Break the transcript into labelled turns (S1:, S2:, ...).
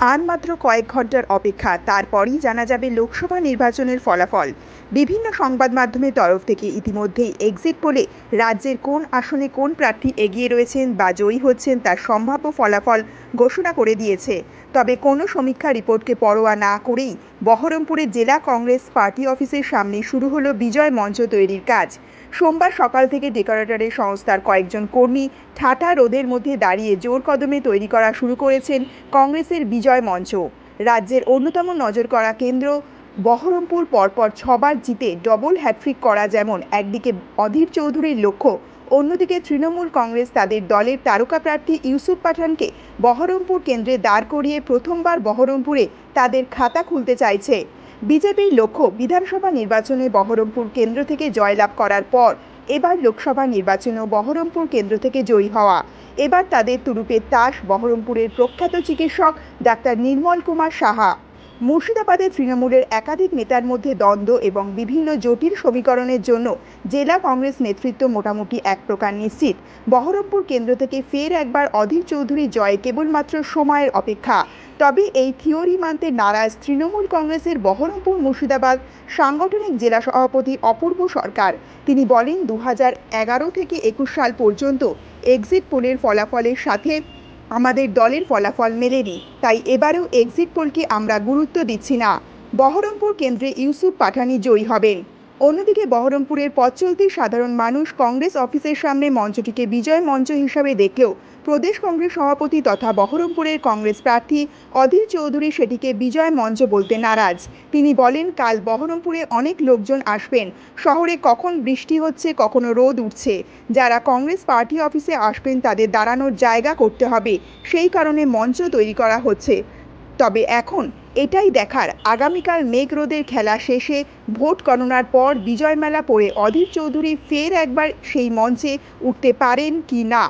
S1: আর মাত্র কয়েক ঘণ্টার অপেক্ষা, তারপরই জানা যাবে লোকসভা নির্বাচনের ফলাফল। বিভিন্ন সংবাদ মাধ্যমের তরফ থেকে ইতিমধ্যেই এক্সিট পোলে রাজ্যের কোন আসনে কোন প্রার্থী এগিয়ে রয়েছেন বা জয়ী হচ্ছেন তার সম্ভাব্য ফলাফল ঘোষণা করে দিয়েছে। তবে কোনো সমীক্ষা রিপোর্টকে পরোয়া না করেই বহরমপুরের জেলা কংগ্রেস পার্টি অফিসের সামনে শুরু হলো বিজয় মঞ্চ তৈরির কাজ। সোমবার সকাল থেকে ডেকোরেটরের সংস্থার কয়েকজন কর্মী ঠাটা রোদের মধ্যে দাঁড়িয়ে জোর কদমে তৈরি করা শুরু করেছেন কংগ্রেসের বিজয় মঞ্চ। রাজ্যের অন্যতম নজর করা কেন্দ্র বহরমপুর পরপর ছবার জিতে ডবল হ্যাট্রিক করা যেমন একদিকে অধীর চৌধুরীর লক্ষ্য, অন্যদিকে তৃণমূল কংগ্রেস তাদের দলের তারকা প্রার্থী ইউসুফ পাঠানকে বহরমপুর কেন্দ্রে দাঁড় করিয়ে প্রথমবার বহরমপুরে তাদের খাতা খুলতে চাইছে। বিজেপির লক্ষ্য বিধানসভা নির্বাচনে বহরমপুর কেন্দ্র থেকে জয়লাভ করার পর এবার লোকসভা নির্বাচনেও বহরমপুর কেন্দ্র থেকে জয়ী হওয়া। এবার তাদের তুরুপের তাস বহরমপুরের প্রখ্যাত চিকিৎসক ডাক্তার নির্মল কুমার সাহা। মুর্শিদাবাদে তৃণমূলের একাধিক নেতার মধ্যে দ্বন্দ্ব এবং বিভিন্ন জটিল সমীকরণের জন্য জেলা কংগ্রেস নেতৃত্ব মোটামুটি এক প্রকার নিশ্চিত। বহরমপুর কেন্দ্র থেকে ফের একবার অধীর চৌধুরী জয় কেবলমাত্র সময়ের অপেক্ষা। তবে এই থিওরি মানতে নারাজ তৃণমূল কংগ্রেসের বহরমপুর মুর্শিদাবাদ সাংগঠনিক জেলা সভাপতি অপূর্ব সরকার। তিনি বলেন দু এগারো থেকে একুশ সাল পর্যন্ত এক্সিট পোলের ফলাফলের সাথে আমাদের দলের ফলাফল মেলেনি। তাই এবারেও এক্সিট পোলকে আমরা গুরুত্ব দিচ্ছি না। বহরমপুর কেন্দ্রে ইউসুফ পাঠানি জয়ী হবেন অন্যদিকে বহরমপুরের পথ চলতি সাধারণ মানুষ কংগ্রেস অফিসের সামনে মঞ্চটিকে বিজয় মঞ্চ হিসাবে দেখলেও প্রদেশ কংগ্রেস সভাপতি তথা বহরমপুরের কংগ্রেস প্রার্থী অধীর চৌধুরী সেটিকে বিজয় মঞ্চ বলতে নারাজ। তিনি বলেন, কাল বহরমপুরে অনেক লোকজন আসবেন। শহরে কখন বৃষ্টি হচ্ছে, কখনো রোদ উঠছে। যারা কংগ্রেস পার্টি অফিসে আসবেন, তাদের দাঁড়ানোর জায়গা করতে হবে। সেই কারণে মঞ্চ তৈরি করা হচ্ছে। তবে এখন এটাই দেখার আগামীকাল মেঘরোদের খেলা শেষে ভোট গণনার পর বিজয় মেলা পড়ে অধীর চৌধুরী ফের একবার সেই মঞ্চে উঠতে পারেন কি না।